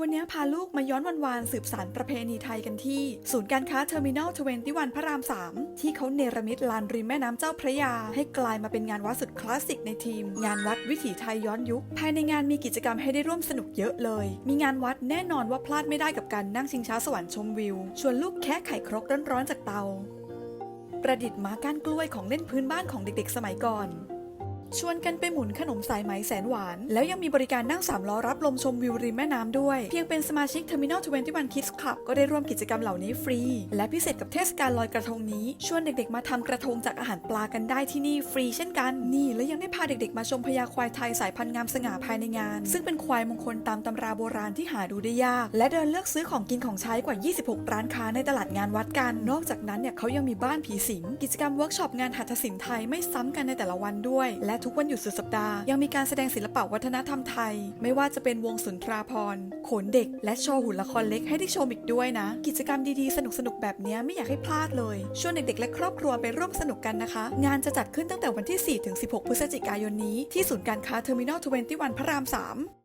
วันนี้พาลูกมาย้อนวันวานสืบสารประเพณีไทยกันที่ ศูนย์การค้าเทอร์มินอล21พระราม 3 ที่เขาเนรมิตลานริมแม่น้ำเจ้าพระยา ให้กลายมาเป็นงานวัดสุดคลาสสิกในทีม งานวัดวิถีไทยย้อนยุค ภายในงานมีกิจกรรมให้ได้ร่วมสนุกเยอะเลย มีงานวัดแน่นอนว่าพลาดไม่ได้กับการนั่งชิงช้าสวรรค์ชมวิว ชวนลูกแค่ไข่ครกร้อนๆจากเตา ประดิษฐ์ม้าก้านกล้วยของเล่นพื้นบ้านของเด็กๆ สมัยก่อน ชวนกันไปหมุนขนมสายไหมแสนหวาน แล้วยังมีบริการนั่งสามล้อรับลมชมวิวริมแม่น้ำด้วย เพียงเป็นสมาชิก Terminal 21 Kids Club ก็ได้ร่วมกิจกรรมเหล่านี้ฟรี และพิเศษกับเทศกาลลอยกระทงนี้ ชวนเด็กๆ มาทำกระทงจากอาหารปลากันได้ที่นี่ฟรีเช่นกัน นี่และยังได้พาเด็กๆ มาชมพญาควายไทยสายพันธุ์งามสง่าภายในงาน ซึ่งเป็นควายมงคลตามตำราโบราณที่หาดูได้ยาก และเดินเลือกซื้อของกินของใช้กว่า 26 ร้านค้าในตลาดงานวัดกัน นอกจากนั้นเนี่ยเขายังมีบ้านผีสิง กิจกรรมเวิร์กช็อปงานหัตถศิลป์ไทยไม่ซ้ำกันในแต่ละวันด้วย และทุกวันหยุดสุดสัปดาห์ ยังมีการแสดงศิลปะวัฒนธรรมไทย ไม่ว่าจะเป็นวงสุนทราพรโขนเด็ก และโชว์หุ่นละครเล็กให้ได้ชมอีกด้วยนะ กิจกรรมดีๆ สนุกๆ แบบนี้ไม่อยากให้พลาดเลยชวนเด็กๆ และครอบครัวไปร่วมสนุกกันนะคะ งานจะจัดขึ้นตั้งแต่วันที่4-16 พฤศจิกายนนี้ที่ศูนย์การค้าเทอร์มินอล21พระราม 3